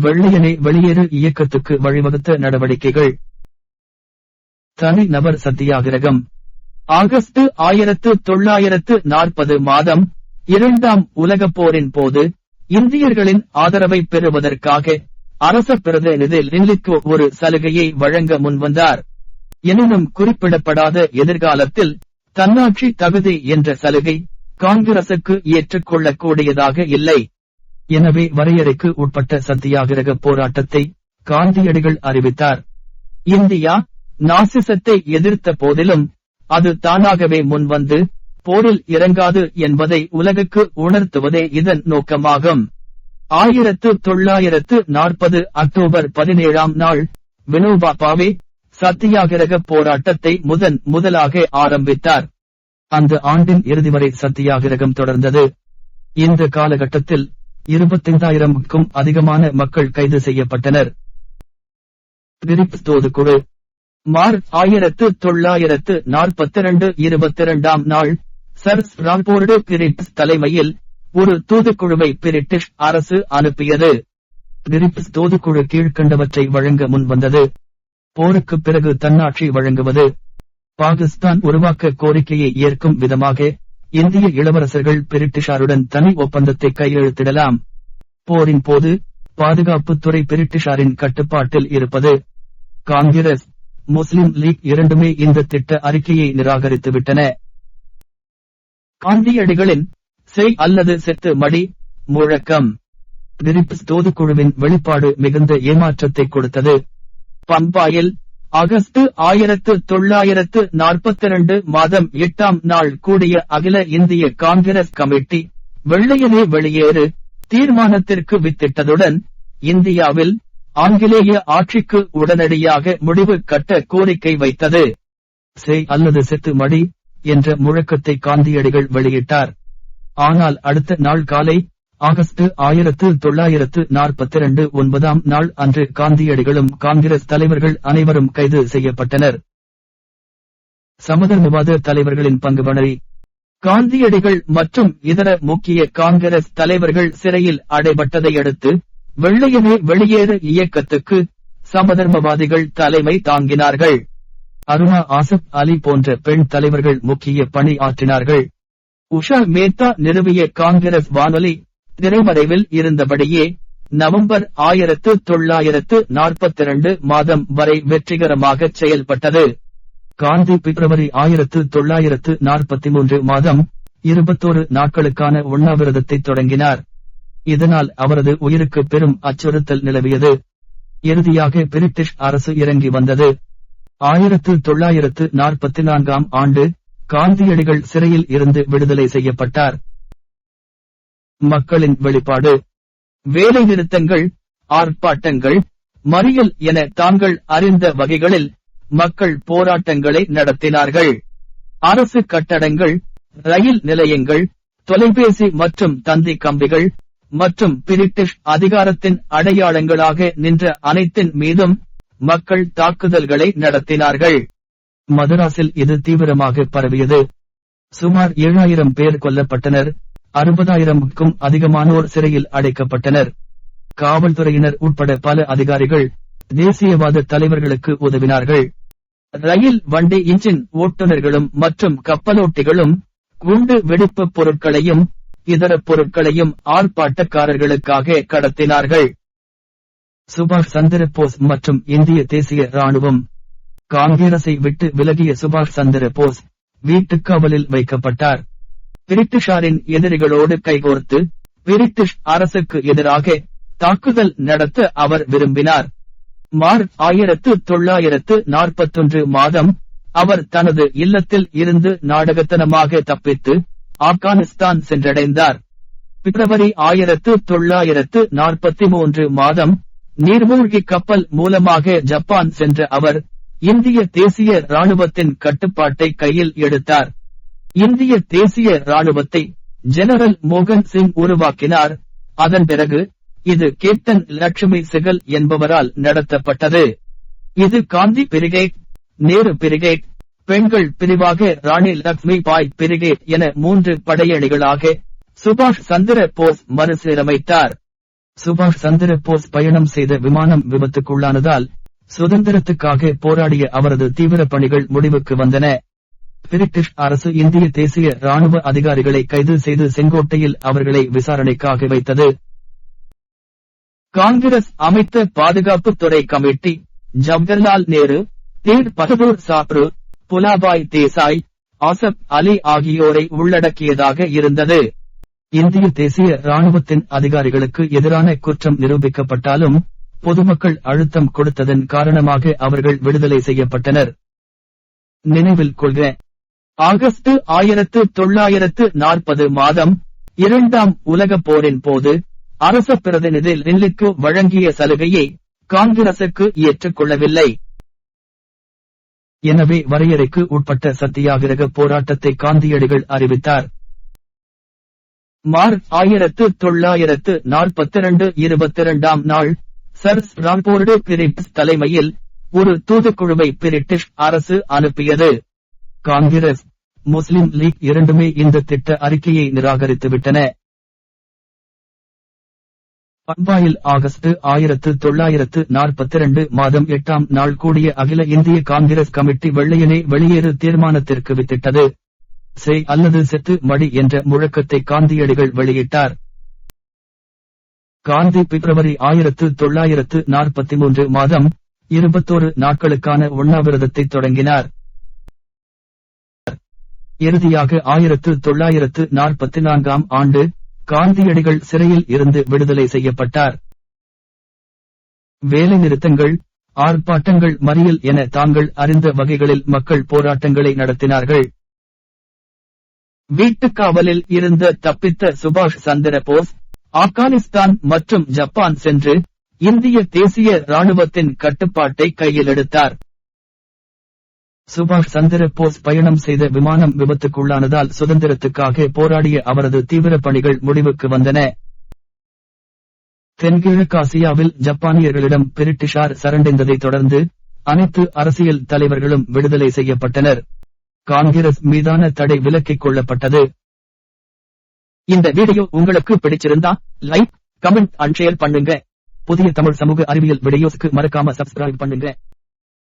வெள்ளையனே வெளியேறு இயக்கத்துக்கு வழிவகுத்த நடவடிக்கைகள். தனி நபர் சத்தியாகிரகம். ஆகஸ்ட் ஆயிரத்து தொள்ளாயிரத்து நாற்பது மாதம் இரண்டாம் உலகப் போரின் போது இந்தியர்களின் ஆதரவை பெறுவதற்காக அரச பிரதிநிதி லின்லிக்கு ஒரு சலுகையை வழங்க முன்வந்தார். எனினும் குறிப்பிடப்படாத எதிர்காலத்தில் தன்னாட்சி தகுதி என்ற சலுகை காங்கிரசுக்கு ஏற்றுக்கொள்ளக்கூடியதாக இல்லை. எனவே வரையறைக்கு உட்பட்ட சத்தியாகிரக போராட்டத்தை காந்தியடிகள் அறிவித்தார். இந்தியா நாசிசத்தை எதிர்த்த போதிலும் அது தானாகவே முன்வந்து போரில் இறங்காது என்பதை உலகுக்கு உணர்த்துவதே இதன் நோக்கமாகும். ஆயிரத்து தொள்ளாயிரத்து நாற்பது அக்டோபர் பதினேழாம் நாள் வினோபா பாவே சத்தியாகிரக போராட்டத்தை முதன் முதலாக ஆரம்பித்தார். அந்த ஆண்டின் இறுதி வரை சத்தியாகிரகம் தொடர்ந்தது. இந்த காலகட்டத்தில் இருபத்தைந்தாயிரமுக்கும் அதிகமான மக்கள் கைது செய்யப்பட்டனர். பிரிப்ஸ் குழு. மார்ச் ஆயிரத்து தொள்ளாயிரத்து நாற்பத்தி இரண்டு இருபத்தி இரண்டாம் நாள் சர்ஸ் ராம்போர்டு பிரிட்ஸ் தலைமையில் ஒரு தூதுக்குழுவை பிரிட்டிஷ் அரசு அனுப்பியது. பிரிப்ஸ் தூதுக்குழு கீழ்கண்டவற்றை வழங்க முன்வந்தது. போருக்கு பிறகு தன்னாட்சி வழங்குவது. பாகிஸ்தான் உருவாக்க கோரிக்கையை ஏற்கும் விதமாக இந்திய இளவரசர்கள் பிரிட்டிஷாருடன் தனி ஒப்பந்தத்தை கையெழுத்திடலாம். போரின் போது பாதுகாப்புத்துறை பிரிட்டிஷாரின் கட்டுப்பாட்டில் இருப்பது. காங்கிரஸ் முஸ்லிம் லீக் இரண்டுமே இந்த திட்ட அறிக்கையை நிராகரித்துவிட்டன. காந்தியடிகளின் செய் அல்லது செத்து மடி முழக்கம். பிரிப்ஸ் தோதுக்குழுவின் வெளிப்பாடு மிகுந்த ஏமாற்றத்தை கொடுத்தது. பம்பாயில் ஆகஸ்ட் ஆயிரத்து தொள்ளாயிரத்து நாற்பத்தி இரண்டு மாதம் எட்டாம் நாள் கூடிய அகில இந்திய காங்கிரஸ் கமிட்டி வெள்ளையனே வெளியேறு தீர்மானத்திற்கு வித்திட்டதுடன் இந்தியாவில் ஆங்கிலேய ஆட்சிக்கு உடனடியாக முடிவு கட்ட கோரிக்கை வைத்தது. சே அல்லது செத்து மடி என்ற முழக்கத்தை காந்தியடிகள் வெளியிட்டார். ஆனால் அடுத்த நாள் காலை ஆகஸ்ட் ஆயிரத்து தொள்ளாயிரத்து நாற்பத்தி இரண்டு ஒன்பதாம் நாள் அன்று காந்தியடிகளும் காங்கிரஸ் தலைவர்கள் அனைவரும் கைது செய்யப்பட்டனர். சமதர்மவாத தலைவர்களின் பங்கு வணரி. காந்தியடிகள் மற்றும் இதர முக்கிய காங்கிரஸ் தலைவர்கள் சிறையில் அடைபட்டதை அடுத்து வெள்ளையனே வெளியேறு இயக்கத்துக்கு சமதர்மவாதிகள் தலைமை தாங்கினார்கள். அருணா ஆசப் அலி போன்ற பெண் தலைவர்கள் முக்கிய பணி ஆற்றினார்கள். உஷா மேத்தா நிறுவிய காங்கிரஸ் வானொலி திரைமறைவில் இருந்தபடியே நவம்பர் ஆயிரத்து தொள்ளாயிரத்து நாற்பத்தி இரண்டு மாதம் வரை வெற்றிகரமாக செயல்பட்டது. காந்தி பிப்ரவரி ஆயிரத்து தொள்ளாயிரத்து நாற்பத்தி மூன்று மாதம் இருபத்தோரு நாட்களுக்கான உண்ணாவிரதத்தை தொடங்கினார். இதனால் அவரது உயிருக்கு பெரும் அச்சுறுத்தல் நிலவியது. இறுதியாக பிரிட்டிஷ் அரசு இறங்கி வந்தது. ஆயிரத்து தொள்ளாயிரத்து நாற்பத்தி நான்காம் ஆண்டு காந்தியடிகள் சிறையில் இருந்து விடுதலை செய்யப்பட்டார். மக்களின் வெளிப்பாடு. வேலை நிறுத்தங்கள் ஆர்ப்பாட்டங்கள் மறியல் என தாங்கள் அறிந்த வகைகளில் மக்கள் போராட்டங்களை நடத்தினார்கள். அரசு கட்டடங்கள் ரயில் நிலையங்கள் தொலைபேசி மற்றும் தந்தி கம்பிகள் மற்றும் பிரிட்டிஷ் அதிகாரத்தின் அடையாளங்களாக நின்ற அனைத்தின் மீதும் மக்கள் தாக்குதல்களை நடத்தினார்கள். மதராஸில் இது தீவிரமாக பரவியது. சுமார் ஏழாயிரம் பேர் கொல்லப்பட்டனர். அறுபதாயிரமுக்கும் அதிகமானோர் சிறையில் அடைக்கப்பட்டனர். காவல்துறையினர் உட்பட பல அதிகாரிகள் தேசியவாத தலைவர்களுக்கு உதவினார்கள். ரயில் வண்டி இன்ஜின் ஓட்டுநர்களும் மற்றும் கப்பலோட்டிகளும் குண்டு வெடிப்பு பொருட்களையும் இதர பொருட்களையும் ஆர்ப்பாட்டக்காரர்களுக்காக கடத்தினார்கள். சுபாஷ் சந்திர போஸ் மற்றும் இந்திய தேசிய ராணுவம் காங்கிரஸை விட்டு விலகிய சுபாஷ் சந்திர போஸ் வீட்டுக்காவலில் வைக்கப்பட்டார். பிரிட்டிஷாரின் எதிரிகளோடு கைகோர்த்து பிரிட்டிஷ் அரசுக்கு எதிராக தாக்குதல் நடத்த அவர் விரும்பினார். மார்ச் ஆயிரத்து தொள்ளாயிரத்து நாற்பத்தொன்று மாதம் அவர் தனது இல்லத்தில் இருந்து நாடகத்தனமாக தப்பித்து ஆப்கானிஸ்தான் சென்றடைந்தார். பிப்ரவரி ஆயிரத்து தொள்ளாயிரத்து நாற்பத்தி மூன்று மாதம் நீர்மூழ்கி கப்பல் மூலமாக ஜப்பான் சென்ற அவர் இந்திய தேசிய ராணுவத்தின் கட்டுப்பாட்டை கையில் எடுத்தார். இந்திய தேசிய ராணுவத்தை ஜெனரல் மோகன் சிங் உருவாக்கினார். அதன் பிறகு இது கேப்டன் லட்சுமி சிகல் என்பவரால் நடத்தப்பட்டது. இது காந்தி பிரிகேட் நேரு பிரிகேட் பெண்கள் பிரிவாக ராணி லக்ஷ்மி பாய் பிரிகேட் என மூன்று படையணிகளாக சுபாஷ் சந்திர போஸ் மறுசீரமைத்தார். சுபாஷ் சந்திர போஸ் பயணம் செய்த விமானம் விபத்துக்குள்ளானதால் சுதந்திரத்துக்காக போராடிய அவரது தீவிர பணிகள் முடிவுக்கு வந்தன. பிரிட்டிஷ் அரசு இந்திய தேசிய ராணுவ அதிகாரிகளை கைது செய்து செங்கோட்டையில் அவர்களை விசாரணைக்காக வைத்தது. காங்கிரஸ் அமைத்த பாதுகாப்புத்துறை கமிட்டி ஜவஹர்லால் நேரு தீர் பகதூர் சாப்ரு புலாபாய் தேசாய் ஆசப் அலி ஆகியோரை உள்ளடக்கியதாக இருந்தது. இந்திய தேசிய ராணுவத்தின் அதிகாரிகளுக்கு எதிரான குற்றம் நிரூபிக்கப்பட்டாலும் பொதுமக்கள் அழுத்தம் கொடுத்ததன் காரணமாக அவர்கள் விடுதலை செய்யப்பட்டனர். நினைவில் கொள்க ஆகஸ்ட் ஆயிரத்து தொள்ளாயிரத்து நாற்பது மாதம் இரண்டாம் உலக போரின் போது அரச பிரதிநிதி லின்லிக்கு வழங்கிய சலுகையை காங்கிரசுக்கு ஏற்றுக்கொள்ளவில்லை எனவே வரையறைக்கு உட்பட்ட சத்தியாகிரக போராட்டத்தை காந்தியடிகள் அறிவித்தார். மார்ச் ஆயிரத்து தொள்ளாயிரத்து நாற்பத்தி இரண்டு இருபத்தி இரண்டாம் நாள் சர்ஸ் ராம்போர்டு பிரிப்ஸ் தலைமையில் ஒரு தூதுக்குழுவை பிரிட்டிஷ் அரசு அனுப்பியது. காங்கிரஸ் முஸ்லிம் லீக் இரண்டுமே இந்த திட்ட அறிக்கையை நிராகரித்துவிட்டன. பம்பாயில் ஆகஸ்ட் ஆயிரத்து தொள்ளாயிரத்து நாற்பத்தி இரண்டு மாதம் எட்டாம் நாள் கூடிய அகில இந்திய காங்கிரஸ் கமிட்டி வெள்ளையனை வெளியேறு தீர்மானத்திற்கு வித்திட்டது. செய் அல்லது செத்து மடி என்ற முழக்கத்தை காந்தியடிகள் வெளியிட்டார். காந்தி பிப்ரவரி ஆயிரத்து தொள்ளாயிரத்து நாற்பத்தி மூன்று மாதம் இருபத்தோரு நாட்களுக்கான உண்ணாவிரதத்தை தொடங்கினார். இறுதியாக ஆயிரத்து தொள்ளாயிரத்து நாற்பத்தி நான்காம் ஆண்டு காந்தியடிகள் சிறையில் இருந்து விடுதலை செய்யப்பட்டார். வேலை நிறுத்தங்கள் ஆர்ப்பாட்டங்கள் மறியல் என தாங்கள் அறிந்த வகைகளில் மக்கள் போராட்டங்களை நடத்தினார்கள். வீட்டுக்காவலில் இருந்த தப்பித்த சுபாஷ் சந்திர போஸ் ஆப்கானிஸ்தான் மற்றும் ஜப்பான் சென்று இந்திய தேசிய ராணுவத்தின் கட்டுப்பாட்டை கையில் எடுத்தார். சுபாஷ் சந்திர போஸ் பயணம் செய்த விமானம் விபத்துக்குள்ளானதால் சுதந்திரத்துக்காக போராடிய அவரது தீவிர பணிகள் முடிவுக்கு வந்தன. தென்கிழக்காசியாவில் ஜப்பானியர்களிடம் பிரிட்டிஷார் சரண்டைந்ததைத் தொடர்ந்து அனைத்து அரசியல் தலைவர்களும் விடுதலை செய்யப்பட்டனர். காங்கிரஸ் மீதான தடை விலக்கிக் கொள்ளப்பட்டது. இந்த வீடியோ உங்களுக்கு பிடிச்சிருந்தா லைக் கமெண்ட் அண்ட் ஷேர் பண்ணுங்க. புதிய தமிழ் சமூக அறிவியல் வீடியோஸ்க்கு மறக்காம சப்ஸ்கிரைப் பண்ணுங்க.